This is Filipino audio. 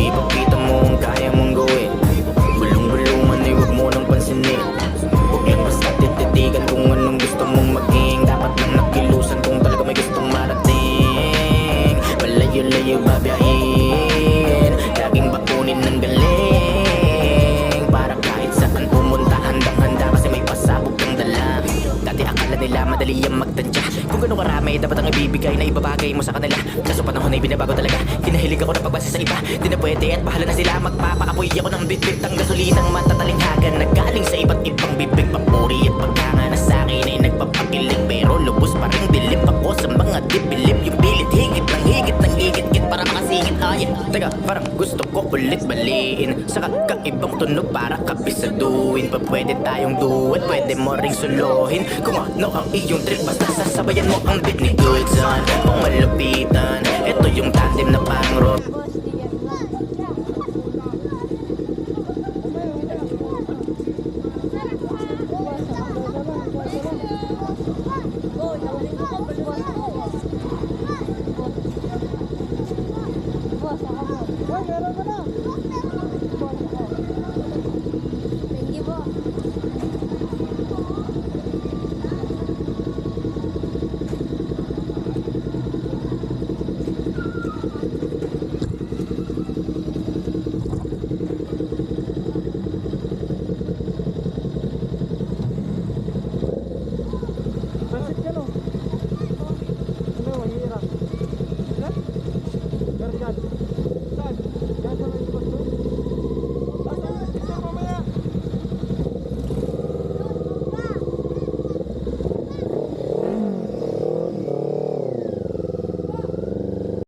Ipakita mo ang kaya mong gawin. Bulong-bulungan ay huwag mo nang pansinin. Huwag lang basta tititigan kung anong gusto mong maging. Dapat lang nakilusan kung talaga may gustong marating. Malayo-layo babiyahin Karami dapat ang ibibigay na ibabagay mo sa kanila. Kaso panahon ay binabago talaga. Hinahilig ako na pagbasa sa iba. Di na pwede at bahala na sila. Magpapaapoy ako ng bitbit Ang gasolinang matatalinghagan Na galing sa iba't ibang bibig Papuri at pagkanga. Na sa akin ay nagpapakilig Pero lubos pa rin. Dilim ako sa mga dibilip Yung ayin Teka parang gusto ko ulit baliin Sa kakaibang tunog para kabisaduin Pa pwede tayong duet Pwede mo ring suluhin Kung ano ang iyong trip Basta sasabayan mo ang beat ni Son Kung malupitan Ito yung tandem na pang rock やらから